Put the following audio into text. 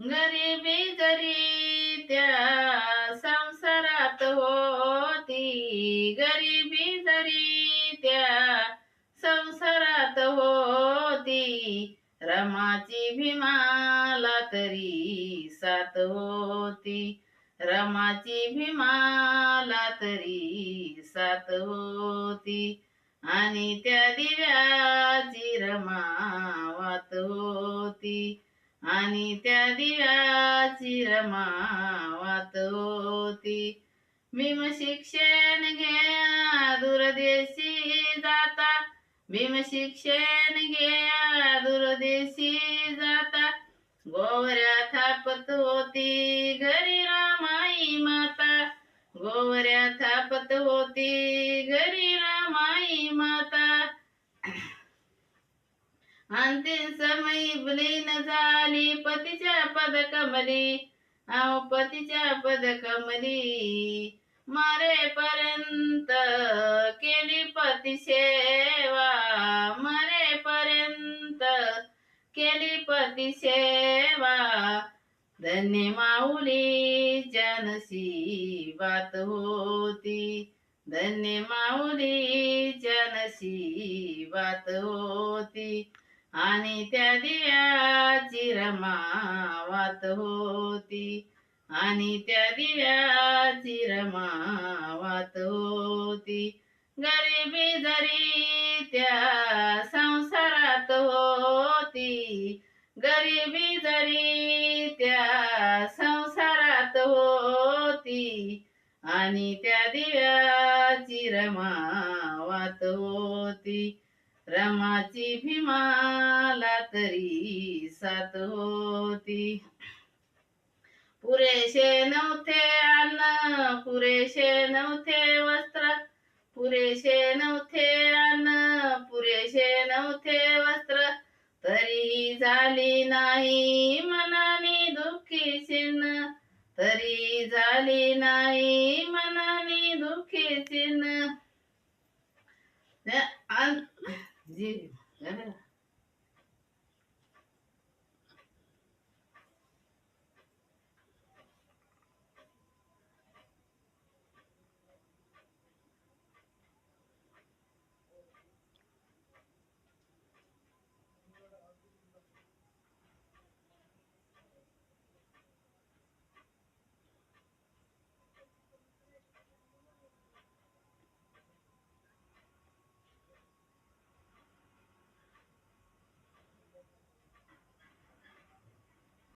गरिबी जरी त्या संसारात होती गरिबी जरी त्या संसारात होती रमाची भीमाला तरी साथ होती. रमाची भीमाला तरी साथ होती. आणि त्या दिव्याची रमा वात होती. आणि त्या दिव्याची रमा वात होती. भीम शिक्षण घ्या दूरदेशी जाता. भीम शिक्षण घ्या दूरदेशी जाता. गोवऱ्या थापत होती घरी रामाई माता. गोवऱ्या थापत होती घरी रामाई माता. अंतिम समय विलीन झाली पतीच्या पदकमली. अहो पतीच्या पदकमली. मरेपर्यंत केली पती सेवा मरेपर्यंत केली पती सेवा धन्य माऊली जनसी बात होती. धन्य माऊली जनसी बात होती. आणि त्या दिव्याची रमावात होती. आणि त्या दिव्याची रमावात होती. गरिबी जरी त्या संसारात होती गरिबी जरी त्या संसारात होती आणि त्या दिव्याची रमावात होती. रमाची भीमाला तरी साथ होती. पुरेशे नव्हते अन्न पुरेशे नव्हते वस्त्र पुरेशे नव्हते अन्न पुरेशे नव्हते वस्त्र तरी झाली नाही मनाने दुःखी चिन्ह तरी झाली नाही मनाने दुःखी चिन्ह. যে